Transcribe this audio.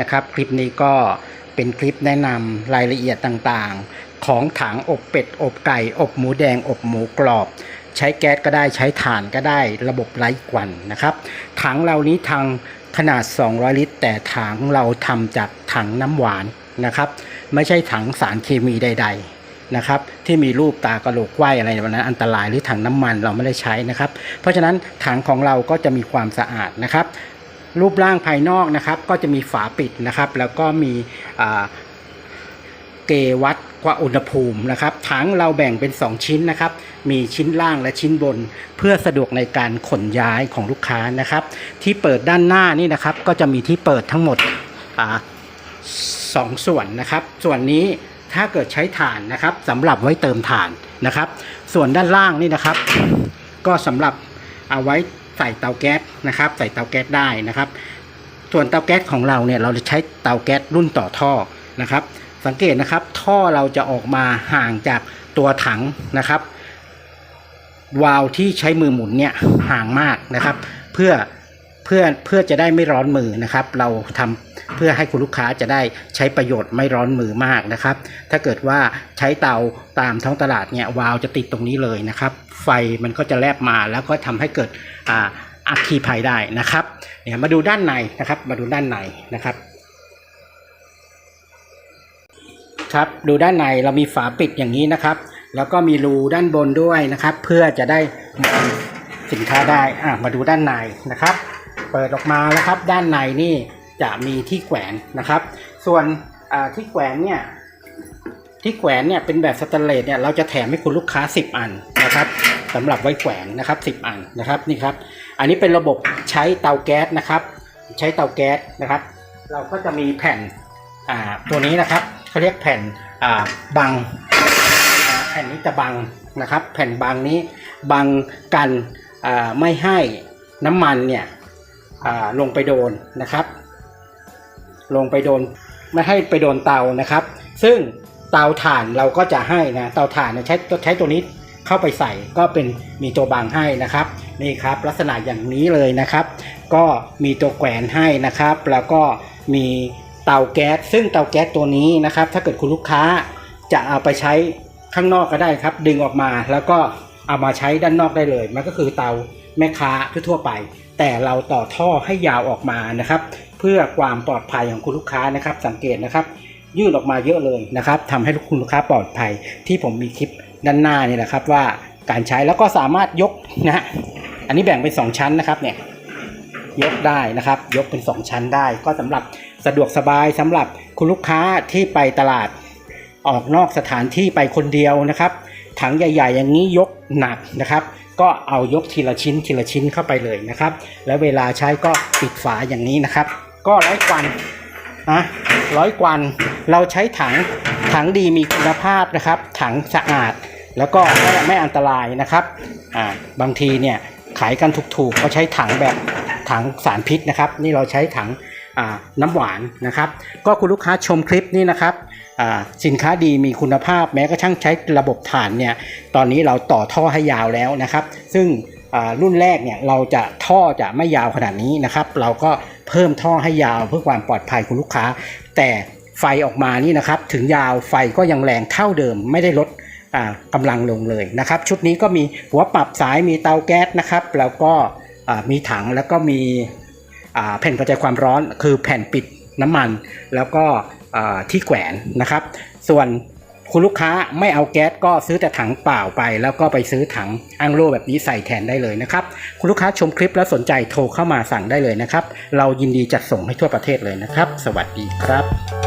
นะครับคลิปนี้ก็เป็นคลิปแนะนำรายละเอียดต่างๆ ของถังอบเป็ด อบไก่ อบหมูแดง อบหมูกรอบ ใช้แก๊สก็ได้ใช้ถ่านก็ได้ระบบไร้ควันนะครับถังเรานี้ทางขนาด 200 ลิตร แต่ถังเราทำจากถังน้ำหวานนะครับ ไม่ใช่ถังสารเคมีใด ๆนะครับที่มีรูปตากระโหลกไหวอะไรวันนั้นอันตรายหรือถังน้ำมันเราไม่ได้ใช้นะครับ เพราะฉะนั้นถังของเราก็จะมีความสะอาดนะครับ รูปร่างภายนอกนะครับ ก็จะมีฝาปิดนะครับ แล้วก็มีเกวัดกว่าอุณหภูมินะครับถังเราแบ่งเป็น 2 ชิ้นนะครับ มีชิ้นล่างและชิ้นบน เพื่อสะดวกในการขนย้ายของลูกค้านะครับ ที่เปิดด้านหน้านี่นะครับ ก็จะมีที่เปิดทั้งหมดอสองส่วนนะครับ ส่วนนี้ถ้าเกิดใช้ถ่านนะครับสำหรับไว้เติมถ่านนะครับ ส่วนด้านล่างนี่นะครับ ก็สำหรับเอาไว้ ใส่เตาแก๊สนะครับ ใส่เตาแก๊สได้นะครับ ส่วนเตาแก๊สของเราเนี่ยเราจะใช้เตาแก๊สรุ่นต่อท่อนะครับ สังเกตนะครับท่อเราจะออกมาห่างจากตัวถังนะครับวาล์วที่ใช้มือหมุนเนี่ยห่างมากนะครับ เพื่อ เพื่อเพื่อจะได้ไม่ร้อนมือนะครับ เราทำเพื่อให้คุณลูกค้าจะได้ใช้ประโยชน์ไม่ร้อนมือมากนะครับ ถ้าเกิดว่าใช้เตาตามท้องตลาดเนี่ยวาล์วจะติดตรงนี้เลยนะครับ ไฟมันก็จะแลบมาแล้วก็ทำให้เกิดอ่าอัคคีภัยได้นะครับเนี่ยมาดูด้านในนะครับ มาดูด้านในนะครับครับดูด้านในเรามีฝาปิดอย่างนี้นะครับ แล้วก็มีรูด้านบนด้วยนะครับ เพื่อจะได้สินค้าได้อะมาดูด้านในนะครับ เปิดออกมาแล้วครับ ด้านในนี่จะมีที่แขวนนะครับ ส่วนที่แขวนเนี่ยที่แขวนเนี่ยเป็นแบบสแตนเลสเนี่ยเราจะแถมให้คุณลูกค้า 10 อันนะครับสำหรับไว้แขวนนะครับ 10 อันนะครับนี่ครับ อันนี้เป็นระบบใช้เตาแก๊สนะครับ ใช้เตาแก๊สนะครับ เราก็จะมีแผ่นตัวนี้นะครับเขาเรียกแผ่นบังแผ่นนี้จะบังนะครับ แผ่นบังนี้บังกันไม่ให้น้ำมันเนี่ย ลงไปโดนนะครับ ลงไปโดนไม่ให้ไปโดนเตานะครับ ซึ่งเตาถ่านเราก็จะให้นะเตาถ่านใช้ใช้ตัวนี้เข้าไปใส่ก็เป็นมีตัวบังให้นะครับนี่ครับ ลักษณะอย่างนี้เลยนะครับ ก็มีตัวแขวนให้นะครับ แล้วก็มีเตาแก๊สซึ่งเตาแก๊สตัวนี้นะครับ ถ้าเกิดคุณลูกค้าจะเอาไปใช้ข้างนอกก็ได้ครับ ดึงออกมาแล้วก็ เอามาใช้ด้านนอกได้เลย มันก็คือเตาแม่ค้าทั่วไป แต่เราต่อท่อให้ยาวออกมานะครับ เพื่อความปลอดภัยของคุณลูกค้านะครับ สังเกตนะครับ ยื่นออกมาเยอะเลยนะครับทำให้คุณลูกค้าปลอดภัย ที่ผมมีคลิปด้านหน้านี่แหละครับว่าการใช้แล้วก็สามารถยกนะฮะอันนี้แบ่งเป็น 2 ชั้นนะครับเนี่ยยกได้นะครับ ยกเป็น 2 ชั้นได้ ก็สำหรับสะดวกสบายสำหรับคุณลูกค้าที่ไปตลาด ออกนอกสถานที่ไปคนเดียวนะครับถังใหญ่ ๆ อย่างนี้ยกหนักนะครับ ก็เอายกทีละชิ้นทีละชิ้นเข้าไปเลยนะครับ แล้วเวลาใช้ก็ปิดฝาอย่างนี้นะครับ ก็ร้ควันนะร้อยกวันเราใช้ถังถังดีมีคุณภาพนะครับ ถังสะอาดแล้วก็ไม่ไม่อันตรายนะครับอ่าบางทีเนี่ยขายกันถูกๆก็ใช้ถังแบบถังสารพิษนะครับ นี่เราใช้ถัง น้ำหวานนะครับ ก็คุณลูกค้าชมคลิปนี้นะครับสินค้าดีมีคุณภาพแม้กระทั่งใช้ระบบถ่านเนี่ยตอนนี้เราต่อท่อให้ยาวแล้วนะครับ ซึ่งรุ่นแรกเนี่ยเราจะท่อจะไม่ยาวขนาดนี้นะครับ เราก็เพิ่มท่อให้ยาวเพื่อความปลอดภัยคุณลูกค้า แต่ไฟออกมานี่นะครับ ถึงยาวไฟก็ยังแรงเท่าเดิมไม่ได้ลดอ่ากำลังลงเลยนะครับ ชุดนี้ก็มีหัวปรับสายมีเตาแก๊สนะครับ แล้วก็มีถังแล้วก็มี แผ่นกระจายความร้อนคือแผ่นปิดน้ำมัน แล้วก็ที่แขวนนะครับ ส่วนคุณลูกค้าไม่เอาแก๊สก็ซื้อแต่ถังเปล่าไป แล้วก็ไปซื้อถังอังโลแบบนี้ใส่แทนได้เลยนะครับ คุณลูกค้าชมคลิปแล้วสนใจโทรเข้ามาสั่งได้เลยนะครับ เรายินดีจัดส่งให้ทั่วประเทศเลยนะครับ สวัสดีครับ